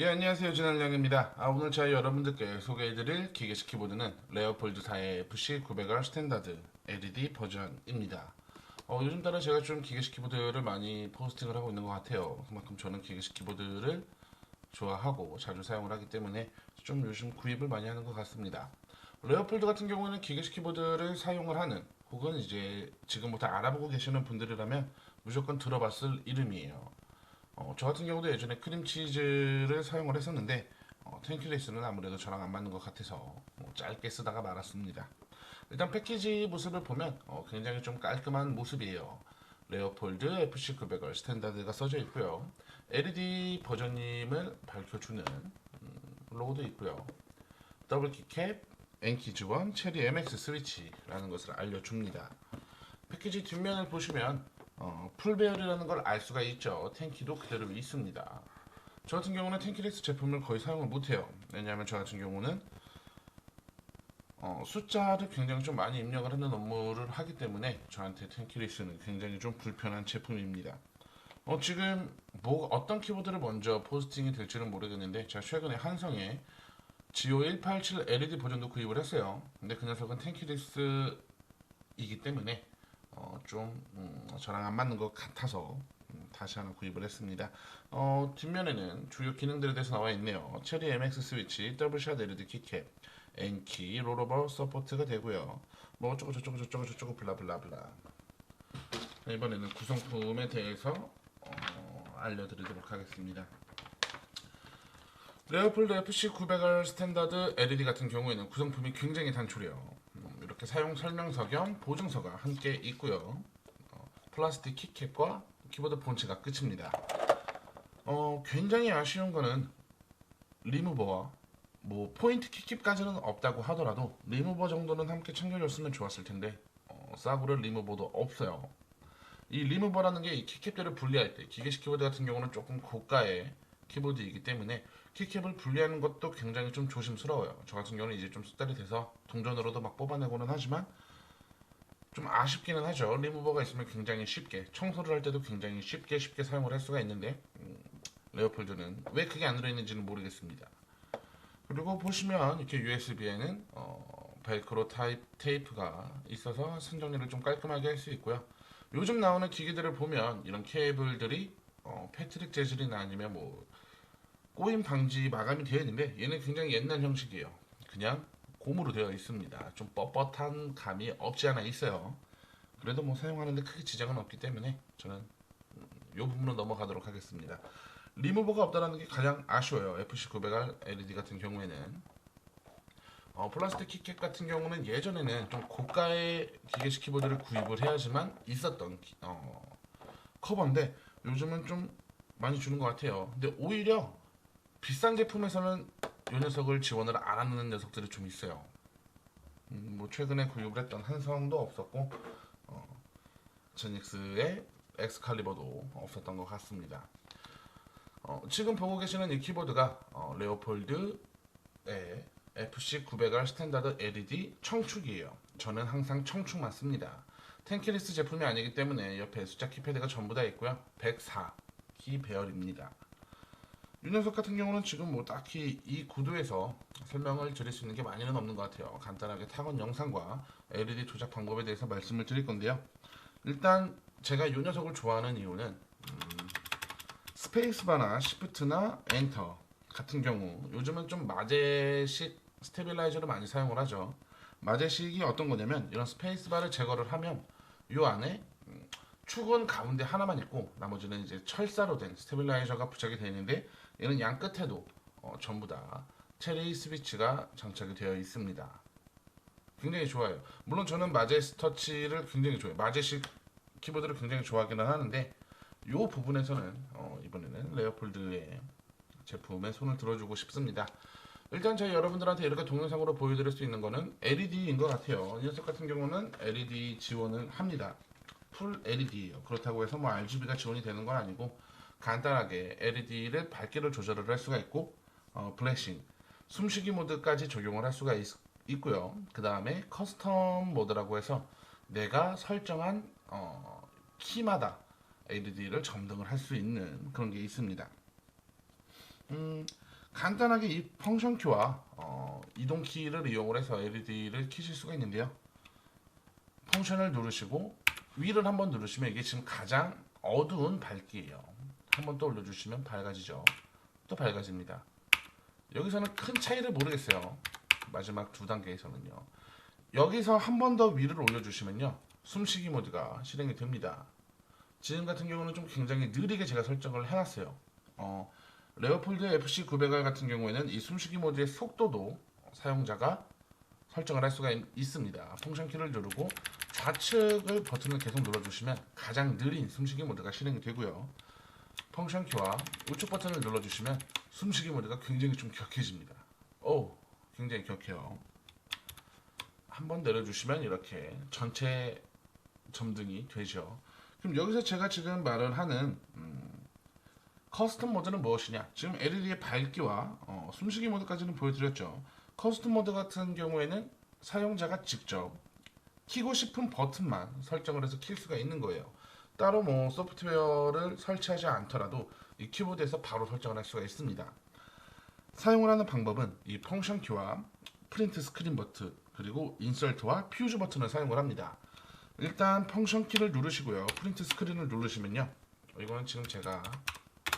예, 안녕하세요. 진한량입니다. 아, 오늘 저희 여러분들께 소개해드릴 기계식 키보드는 레어폴드4의 FC900R 스탠다드 LED 버전입니다. 어, 요즘 따라 제가 좀 기계식 키보드를 많이 포스팅을 하고 있는 것 같아요. 그만큼 저는 기계식 키보드를 좋아하고 자주 사용을 하기 때문에 좀 요즘 구입을 많이 하는 것 같습니다. 레어폴드 같은 경우에는 기계식 키보드를 사용을 하는 혹은 이제 지금부터 알아보고 계시는 분들이라면 무조건 들어봤을 이름이에요. 어, 저 같은 경우도 예전에 크림치즈를 사용을 했었는데 어, 텐큐레이스는 아무래도 저랑 안 맞는 것 같아서 뭐 짧게 쓰다가 말았습니다. 일단 패키지 모습을 보면 어, 굉장히 좀 깔끔한 모습이에요. 레오폴드 FC900을 스탠다드가 써져 있고요. LED 버전님을 밝혀주는 음, 로고도 있고요. 더블 키캡, 엔키 지원, 체리 MX 스위치라는 것을 알려줍니다. 패키지 뒷면을 보시면 어, 풀배열이라는 걸 알 수가 있죠. 탱키도 그대로 있습니다. 저 같은 경우는 탱키레스 제품을 거의 사용을 못해요. 왜냐하면 저 같은 경우는 어, 숫자를 굉장히 좀 많이 입력을 하는 업무를 하기 때문에 저한테 탱키레스는 굉장히 좀 불편한 제품입니다. 어, 지금 뭐 어떤 키보드를 먼저 포스팅이 될지는 모르겠는데 제가 최근에 한성에 GO187 LED 버전도 구입을 했어요. 근데 그 녀석은 탱키레스이기 때문에 어, 좀 음, 저랑 안 맞는 것 같아서 음, 다시 하나 구입을 했습니다. 어, 뒷면에는 주요 기능들에 대해서 나와 있네요. 체리 MX 스위치, 더블샷 LED 키캡, N키, 롤오버 서포트가 되고요. 뭐 어쩌고 저쩌고 저쩌고 저쩌고 블라블라블라. 이번에는 구성품에 대해서 어, 알려드리도록 하겠습니다. 레오폴드 FC900R 스탠다드 LED 같은 경우에는 구성품이 굉장히 단촐해요. 음, 이렇게 사용 설명서 겸 보증서가 함께 있고요. 어, 플라스틱 키캡과 키보드 본체가 끝입니다. 어, 굉장히 아쉬운 거는 리무버와 뭐 포인트 키캡까지는 없다고 하더라도 리무버 정도는 함께 챙겨줬으면 좋았을 텐데 어, 싸구려 리무버도 없어요. 이 리무버라는 게 이 키캡들을 분리할 때 기계식 키보드 같은 경우는 조금 고가의 키보드이기 때문에 키캡을 분리하는 것도 굉장히 좀 조심스러워요. 저 같은 경우는 이제 좀 숙달이 돼서 동전으로도 막 뽑아내고는 하지만 좀 아쉽기는 하죠. 리무버가 있으면 굉장히 쉽게 청소를 할 때도 굉장히 쉽게 쉽게 사용을 할 수가 있는데 음, 레오폴드는 왜 그게 안 들어있는지는 모르겠습니다. 그리고 보시면 이렇게 USB에는 어, 벨크로 타입 테이프가 있어서 선 정리를 좀 깔끔하게 할 수 있고요. 요즘 나오는 기기들을 보면 이런 케이블들이 어, 패트릭 재질이나 아니면 뭐 꼬임 방지 마감이 되어 있는데 얘는 굉장히 옛날 형식이에요. 그냥 고무로 되어 있습니다. 좀 뻣뻣한 감이 없지 않아 있어요. 그래도 뭐 사용하는데 크게 지장은 없기 때문에 저는 음, 이 부분은 넘어가도록 하겠습니다. 리무버가 없다는 게 가장 아쉬워요. FC900R LED 같은 경우에는 어, 플라스틱 키캡 같은 경우는 예전에는 좀 고가의 기계식 키보드를 구입을 해야지만 있었던 기- 어, 커버인데 요즘은 좀 많이 주는 것 같아요. 근데 오히려 비싼 제품에서는 이 녀석을 지원을 안 하는 녀석들이 좀 있어요. 음, 뭐 최근에 구입을 했던 한성도 없었고 어, 제닉스의 엑스칼리버도 없었던 것 같습니다. 어, 지금 보고 계시는 이 키보드가 어, 레오폴드의 FC900R 스탠다드 LED 청축이에요. 저는 항상 청축만 씁니다. 텐키리스 제품이 아니기 때문에 옆에 숫자 키패드가 전부 다 있고요. 104키 배열입니다. 이 녀석 같은 경우는 지금 뭐 딱히 이 구도에서 설명을 드릴 수 있는 게 많이는 없는 것 같아요. 간단하게 타건 영상과 LED 조작 방법에 대해서 말씀을 드릴 건데요. 일단 제가 이 녀석을 좋아하는 이유는 음, 스페이스바나 시프트나 엔터 같은 경우 요즘은 좀 마제식 스테빌라이저를 많이 사용을 하죠. 마제식이 어떤 거냐면 이런 스페이스바를 제거를 하면 요 안에 음, 축은 가운데 하나만 있고 나머지는 이제 철사로 된 스테빌라이저가 부착이 되어 있는데 얘는 양 끝에도 어, 전부 다 체리 스위치가 장착이 되어 있습니다. 굉장히 좋아요. 물론 저는 마제스 터치를 굉장히 좋아해요. 마제식 키보드를 굉장히 좋아하기는 하는데 이 부분에서는 어, 이번에는 레어폴드의 제품에 손을 들어주고 싶습니다. 일단 저희 여러분들한테 이렇게 동영상으로 보여드릴 수 있는 거는 LED인 것 같아요. 이 녀석 같은 경우는 LED 지원을 합니다. 풀 LED예요. 그렇다고 해서 뭐 RGB가 지원이 되는 건 아니고 간단하게 LED를 밝기를 조절을 할 수가 있고 어, 블래싱, 숨쉬기 모드까지 적용을 할 수가 있, 있고요. 그 다음에 커스텀 모드라고 해서 내가 설정한 어, 키마다 LED를 점등을 할 수 있는 그런 게 있습니다. 음, 간단하게 이 펑션 키와 어, 이동 키를 이용을 해서 LED를 켜실 수가 있는데요. 펑션을 누르시고 위를 한번 누르시면 이게 지금 가장 어두운 밝기예요. 한번 또 올려주시면 밝아지죠. 또 밝아집니다. 여기서는 큰 차이를 모르겠어요. 마지막 두 단계에서는요. 여기서 한 번 더 위를 올려주시면요. 숨쉬기 모드가 실행이 됩니다. 지금 같은 경우는 좀 굉장히 느리게 제가 설정을 해놨어요. 어, 레오폴드 FC 900R 같은 경우에는 이 숨쉬기 모드의 속도도 사용자가 설정을 할 수가 있, 있습니다. 펑션 키를 누르고 좌측을 버튼을 계속 눌러주시면 가장 느린 숨쉬기 모드가 실행이 되고요. 펑션 키와 우측 버튼을 눌러주시면 숨쉬기 모드가 굉장히 좀 격해집니다. 오, 굉장히 격해요. 한번 내려주시면 이렇게 전체 점등이 되죠. 그럼 여기서 제가 지금 말을 하는 음, 커스텀 모드는 무엇이냐? 지금 LED의 밝기와 어, 숨쉬기 모드까지는 보여드렸죠. 커스텀 모드 같은 경우에는 사용자가 직접 키고 싶은 버튼만 설정을 해서 킬 수가 있는 거예요. 따로 뭐 소프트웨어를 설치하지 않더라도 이 키보드에서 바로 설정을 할 수가 있습니다. 사용을 하는 방법은 이 펑션 키와 프린트 스크린 버튼 그리고 인설트와 퓨즈 버튼을 사용을 합니다. 일단 펑션 키를 누르시고요. 프린트 스크린을 누르시면요. 이거는 지금 제가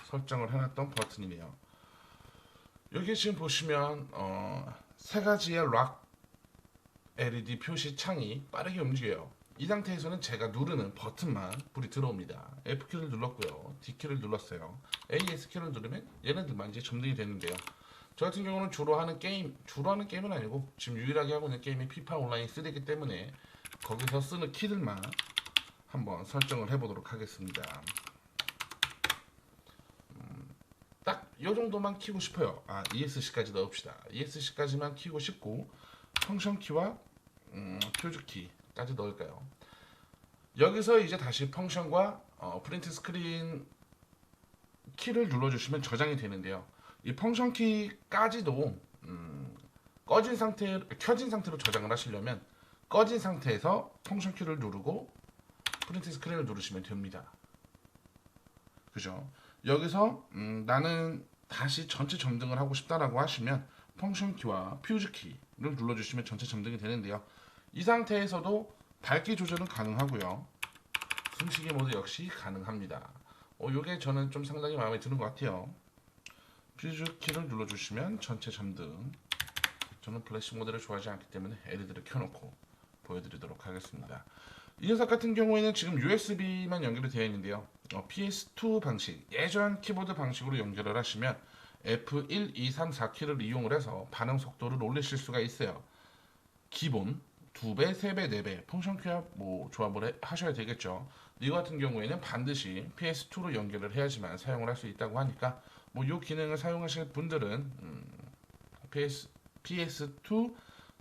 설정을 해놨던 버튼이네요. 여기 지금 보시면 어, 세 가지의 락 LED 표시 창이 빠르게 움직여요. 이 상태에서는 제가 누르는 버튼만 불이 들어옵니다. F키를 눌렀고요. D키를 눌렀어요. AS키를 누르면 얘네들만 이제 점등이 되는데요. 저 같은 경우는 주로 하는 게임, 주로 하는 게임은 아니고 지금 유일하게 하고 있는 게임이 피파 온라인 3이기 때문에 거기서 쓰는 키들만 한번 설정을 해보도록 하겠습니다. 딱이 정도만 키고 싶어요. 아 ESC까지 넣읍시다. ESC까지만 키고 싶고 펑션 키와 음, 표주 키 까지 넣을까요? 여기서 이제 다시 펑션과 어, 프린트 스크린 키를 눌러주시면 저장이 되는데요. 이 펑션 키까지도 음, 꺼진 상태, 켜진 상태로 저장을 하시려면 꺼진 상태에서 펑션 키를 누르고 프린트 스크린을 누르시면 됩니다. 그죠? 여기서 음, 나는 다시 전체 점등을 하고 싶다라고 하시면 펑션 키와 퓨즈 키를 눌러주시면 전체 점등이 되는데요. 이 상태에서도 밝기 조절은 가능하고요. 숨쉬기 모드 역시 가능합니다. 어, 이게 저는 좀 상당히 마음에 드는 것 같아요. 퓨즈 키를 눌러주시면 전체 점등. 저는 플래시 모드를 좋아하지 않기 때문에 LED를 켜놓고 보여드리도록 하겠습니다. 이 녀석 같은 경우에는 지금 USB만 연결이 되어 있는데요. 어, PS2 방식, 예전 키보드 방식으로 연결을 하시면 F1, 2, 3, 4키를 이용을 해서 반응 속도를 올리실 수가 있어요. 기본 2배, 3배, 4배 펑션 키와 뭐 조합을 해- 하셔야 되겠죠. 이거 같은 경우에는 반드시 PS2로 연결을 해야지만 사용을 할 수 있다고 하니까 뭐 이 기능을 사용하실 분들은 음, PS, PS2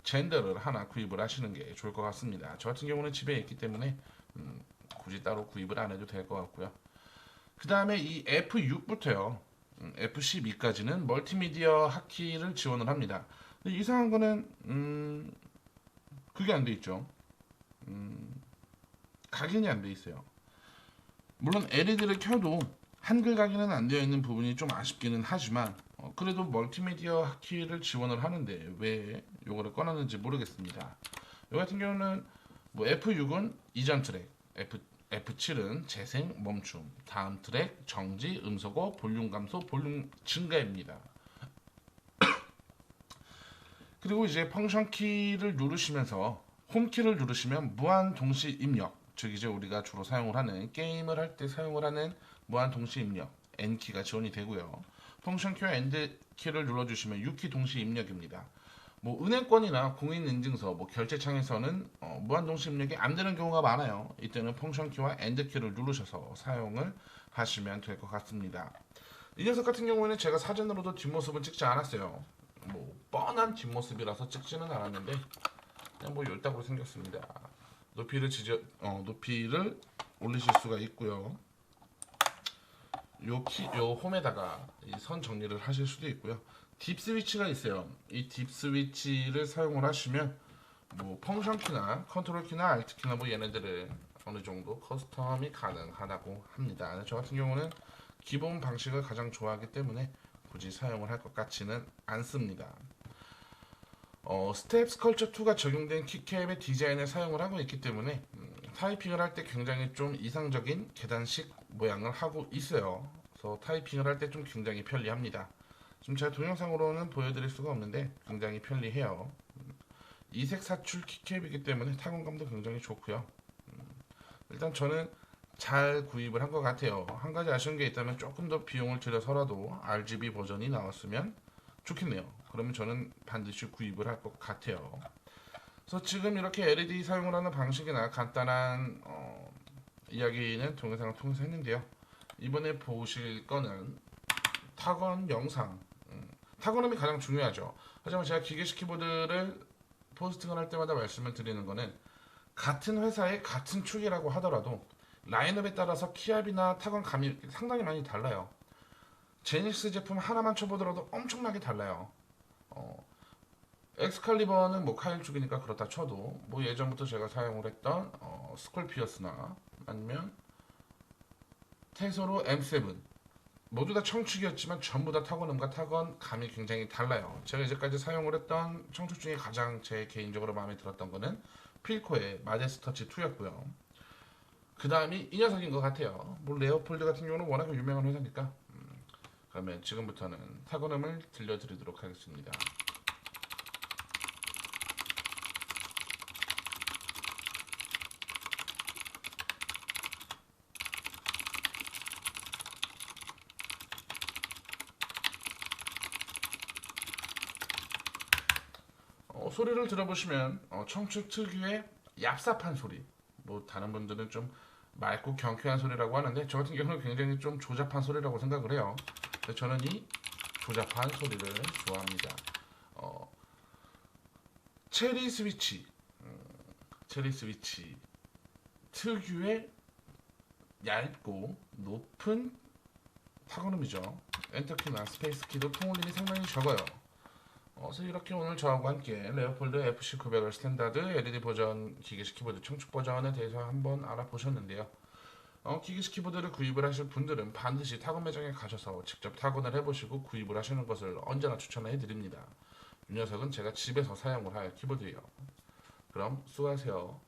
젠더를 하나 구입을 하시는 게 좋을 것 같습니다. 저 같은 경우는 집에 있기 때문에 음, 굳이 따로 구입을 안 해도 될 것 같고요. 그 다음에 이 F6부터요. F12까지는 멀티미디어 하키를 지원을 합니다. 이상한 거는 음, 그게 안 돼 있죠. 음, 각인이 안 돼 있어요. 물론 LED를 켜도 한글 각인은 안 되어 있는 부분이 좀 아쉽기는 하지만 어, 그래도 멀티미디어 하키를 지원을 하는데 왜 이거를 꺼놨는지 모르겠습니다. 이 같은 경우는 뭐 F6은 이전 트랙, F, F7은 재생, 멈춤, 다음 트랙, 정지, 음소거, 볼륨 감소, 볼륨 증가입니다. 그리고 이제 펑션 키를 누르시면서 홈 키를 누르시면 무한 동시 입력, 즉 이제 우리가 주로 사용을 하는 게임을 할 때 사용을 하는 무한 동시 입력 N 키가 지원이 되고요. 펑션 키와 엔드 키를 눌러주시면 U 키 동시 입력입니다. 뭐 은행권이나 공인인증서, 뭐 결제창에서는 어, 무한 동시 입력이 안 되는 경우가 많아요. 이때는 펑션 키와 엔드 키를 누르셔서 사용을 하시면 될 것 같습니다. 이 녀석 같은 경우에는 제가 사진으로도 뒷모습을 찍지 않았어요. 뭐 뻔한 뒷모습이라서 찍지는 않았는데 그냥 뭐 열딱으로 생겼습니다. 높이를 지져 어, 높이를 올리실 수가 있고요. 요 키, 요 홈에다가 이선 정리를 하실 수도 있고요. 딥 스위치가 있어요. 이 딥 스위치를 사용을 하시면 뭐 펑션 키나 컨트롤 키나 알트 키나 뭐 얘네들을 어느 정도 커스텀이 가능하다고 합니다. 저 같은 경우는 기본 방식을 가장 좋아하기 때문에 굳이 사용을 할 것 같지는 않습니다. 어, 스텝스 컬처 2가 적용된 키캡의 디자인을 사용을 하고 있기 때문에 음, 타이핑을 할 때 굉장히 좀 이상적인 계단식 모양을 하고 있어요. 그래서 타이핑을 할 때 좀 굉장히 편리합니다. 지금 제가 동영상으로는 보여드릴 수가 없는데 굉장히 편리해요. 음, 이색 사출 키캡이기 때문에 타건감도 굉장히 좋고요. 음, 일단 저는 잘 구입을 한 것 같아요. 한 가지 아쉬운 게 있다면 조금 더 비용을 들여서라도 RGB 버전이 나왔으면 좋겠네요. 그러면 저는 반드시 구입을 할 것 같아요. 그래서 지금 이렇게 LED 사용을 하는 방식이나 간단한 어, 이야기는 동영상을 통해서 했는데요. 이번에 보실 거는 타건 영상. 음, 타건음이 가장 중요하죠. 하지만 제가 기계식 키보드를 포스팅을 할 때마다 말씀을 드리는 거는 같은 회사의 같은 축이라고 하더라도 라인업에 따라서 키압이나 타건 감이 상당히 많이 달라요. 제닉스 제품 하나만 쳐보더라도 엄청나게 달라요. 어, 엑스칼리버는 뭐 카일 쪽이니까 그렇다 쳐도 뭐 예전부터 제가 사용을 했던 어, 스콜피어스나 아니면 테소로 M7 모두 다 청축이었지만 전부 다 타건음과 타건 감이 굉장히 달라요. 제가 이제까지 사용을 했던 청축 중에 가장 제 개인적으로 마음에 들었던 거는 필코의 마제스 터치 2였고요. 그 다음이 이 녀석인 것 같아요. 뭐 레오폴드 같은 경우는 워낙 유명한 회사니까. 음, 그러면 지금부터는 타건음을 들려드리도록 하겠습니다. 어, 소리를 들어보시면 어, 청축 특유의 얍삽한 소리. 뭐 다른 분들은 좀 맑고 경쾌한 소리라고 하는데 저 같은 경우는 굉장히 좀 조잡한 소리라고 생각을 해요. 그래서 저는 이 조잡한 소리를 좋아합니다. 어, 체리 스위치, 음, 체리 스위치 특유의 얇고 높은 타건음이죠. 엔터키나 스페이스키도 통울림이 상당히 적어요. 어, 그래서 이렇게 오늘 저하고 함께 레오폴드 FC900을 스탠다드 LED 버전 기계식 키보드 청축 버전에 대해서 한번 알아보셨는데요. 어, 기계식 키보드를 구입을 하실 분들은 반드시 타건 매장에 가셔서 직접 타건을 해보시고 구입을 하시는 것을 언제나 추천해 드립니다. 이 녀석은 제가 집에서 사용을 할 키보드예요. 그럼 수고하세요.